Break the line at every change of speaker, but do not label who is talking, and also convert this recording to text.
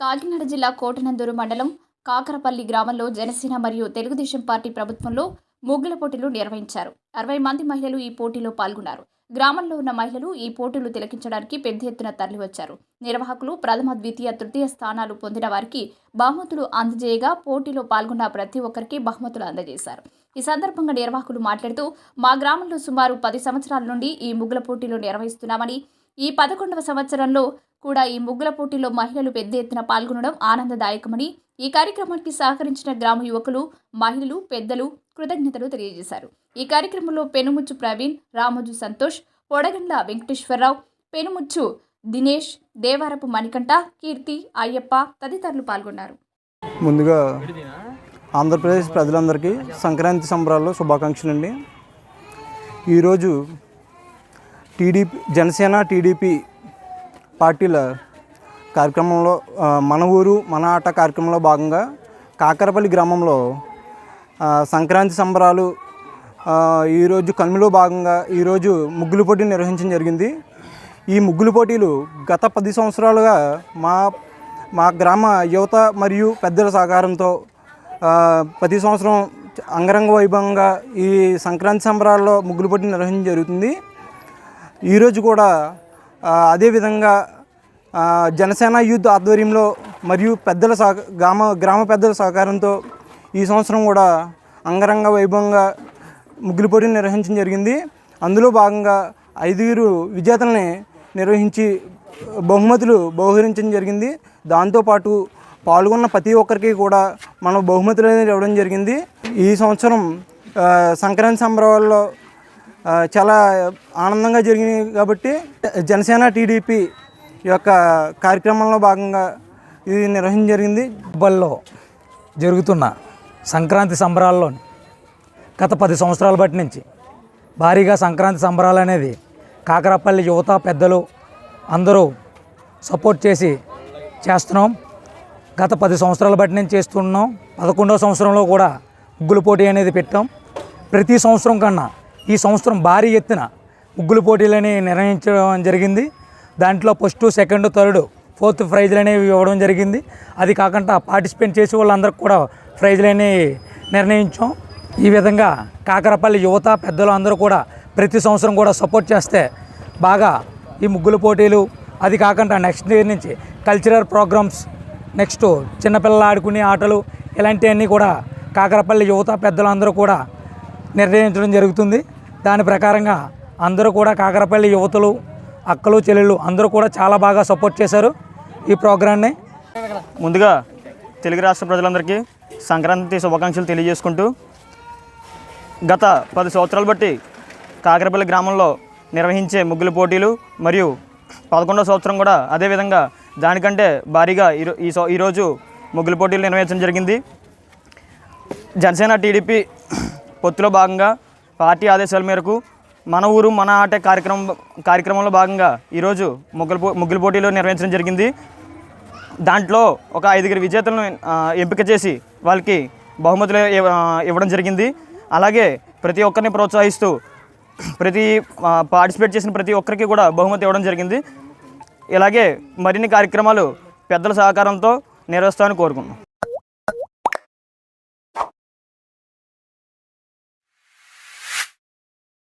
కాకినాడ జిల్లా కోటనందూరు మండలం కాకరపల్లి గ్రామంలో జనసేన మరియు తెలుగుదేశం పార్టీ ప్రభుత్వంలో ముగ్గుల పోటీలు నిర్వహించారు. అరవై మంది మహిళలు ఈ పోటీలో పాల్గొన్నారు. గ్రామంలో ఉన్న మహిళలు ఈ పోటీలు తిలకించడానికి పెద్ద ఎత్తున తరలివచ్చారు. నిర్వాహకులు ప్రథమ ద్వితీయ తృతీయ స్థానాలు పొందిన వారికి బహుమతులు అందజేయగా పోటీలో పాల్గొన్న ప్రతి ఒక్కరికి బహుమతులు అందజేశారు. ఈ సందర్భంగా నిర్వాహకులు మాట్లాడుతూ మా గ్రామంలో సుమారు పది సంవత్సరాల నుండి ఈ ముగ్గుల పోటీలు నిర్వహిస్తున్నామని ఈ పదకొండవ సంవత్సరంలో కూడా ఈ ముగ్గుల పోటీలో మహిళలు పెద్ద ఎత్తున పాల్గొనడం ఆనందదాయకమని ఈ కార్యక్రమానికి సహకరించిన గ్రామ యువకులు మహిళలు పెద్దలు కృతజ్ఞతలు తెలియజేశారు. ఈ కార్యక్రమంలో పెనుముచ్చు ప్రవీణ్ రామోజు సంతోష్ పొడగండ్ల వెంకటేశ్వరరావు పెనుముచ్చు దినేష్ దేవారపు మణికంఠ కీర్తి అయ్యప్ప తదితరులు పాల్గొన్నారు.
ముందుగా ఆంధ్రప్రదేశ్ ప్రజలందరికీ సంక్రాంతి సంబరాల్లో శుభాకాంక్షలు అండి ఈరోజు టీడీపీ జనసేన టీడీపీ పార్టీల కార్యక్రమంలో మన ఊరు మన ఆట కార్యక్రమంలో భాగంగా కాకరపల్లి గ్రామంలో సంక్రాంతి సంబరాలు ఈరోజు కనుమలో భాగంగా ఈరోజు ముగ్గులు పోటీ నిర్వహించడం జరిగింది. ఈ ముగ్గులు పోటీలు గత పది సంవత్సరాలుగా మా మా గ్రామ యువత మరియు పెద్దల సహకారంతో ప్రతి సంవత్సరం అంగరంగ వైభవంగా ఈ సంక్రాంతి సంబరాల్లో ముగ్గులు పోటీ నిర్వహించడం జరుగుతుంది. ఈరోజు కూడా అదేవిధంగా జనసేన యూత్ ఆధ్వర్యంలో మరియు పెద్దల సహ గ్రామ గ్రామ పెద్దల సహకారంతో ఈ సంవత్సరం కూడా అంగరంగ వైభవంగా ముగ్గులు పోటీలు నిర్వహించడం జరిగింది. అందులో భాగంగా ఐదుగురు విజేతల్ని నిర్వహించి బహుమతులు బహుకరించడం జరిగింది. దాంతోపాటు పాల్గొన్న ప్రతి ఒక్కరికి కూడా మనం బహుమతులు అనేది ఇవ్వడం జరిగింది. ఈ సంవత్సరం సంక్రాంతి సంబరాల్లో చాలా ఆనందంగా జరిగినాయి కాబట్టి జనసేన టీడీపీ యొక్క కార్యక్రమంలో భాగంగా ఇది నిర్వహించడం జరిగింది.
బల్లో జరుగుతున్న సంక్రాంతి సంబరాల్లో గత పది సంవత్సరాల బట్టి నుంచి భారీగా సంక్రాంతి సంబరాలు అనేది కాకరపల్లి యువత పెద్దలు అందరూ సపోర్ట్ చేసి చేస్తున్నాం. గత పది సంవత్సరాల బట్టి నుంచి చేస్తున్నాం. పదకొండవ సంవత్సరంలో కూడా ముగ్గుల పోటీ అనేది పెట్టాం. ప్రతి సంవత్సరం కన్నా ఈ సంవత్సరం భారీ ఎత్తున ముగ్గుల పోటీలని నిర్వహించడం జరిగింది. దాంట్లో ఫస్ట్ సెకండ్ థర్డ్ ఫోర్త్ ప్రైజ్లు అనేవి ఇవ్వడం జరిగింది. అది కాకుండా పార్టిసిపేట్ చేసే వాళ్ళందరికీ కూడా ప్రైజ్లు అనేవి నిర్ణయించాం. ఈ విధంగా కాకరపల్లి యువత పెద్దలు అందరూ కూడా ప్రతి సంవత్సరం కూడా సపోర్ట్ చేస్తే బాగా ఈ ముగ్గుల పోటీలు అది కాకుండా నెక్స్ట్ ఇయర్ నుంచి కల్చరల్ ప్రోగ్రామ్స్ నెక్స్ట్ చిన్నపిల్లలు ఆడుకునే ఆటలు ఇలాంటివన్నీ కూడా కాకరపల్లి యువత పెద్దలు అందరూ కూడా నిర్ణయించడం జరుగుతుంది. దాని ప్రకారంగా అందరూ కూడా కాకరపల్లి యువతలు అక్కలు చెల్లెళ్ళు అందరూ కూడా చాలా బాగా సపోర్ట్ చేశారు ఈ ప్రోగ్రాన్ని
ముందుగా తెలుగు రాష్ట్ర ప్రజలందరికీ సంక్రాంతి శుభాకాంక్షలు తెలియజేసుకుంటూ గత పది సంవత్సరాలు బట్టి కాకరపల్లి గ్రామంలో నిర్వహించే ముగ్గుల పోటీలు మరియు పదకొండవ సంవత్సరం కూడా అదేవిధంగా దానికంటే భారీగా ఈ సో- ఈరోజు ముగ్గుల పోటీలు నిర్వహించడం జరిగింది. జనసేన టీడీపీ పొత్తులో భాగంగా పార్టీ ఆదేశాల మేరకు మన ఊరు మన ఆట కార్యక్రమం కార్యక్రమంలో భాగంగా ఈరోజు ముగ్గులు పో ముగ్గుల పోటీలు నిర్వహించడం జరిగింది. దాంట్లో ఒక ఐదుగురు విజేతలను ఎంపిక చేసి వాళ్ళకి బహుమతులు ఇవ్వ- ఇవ్వడం జరిగింది. అలాగే ప్రతి ఒక్కరిని ప్రోత్సహిస్తూ ప్రతి పార్టిసిపేట్ చేసిన ప్రతి ఒక్కరికి కూడా బహుమతి ఇవ్వడం జరిగింది. ఇలాగే మరిన్ని కార్యక్రమాలు పెద్దల సహకారంతో నిర్వహిస్తామని కోరుకున్నాం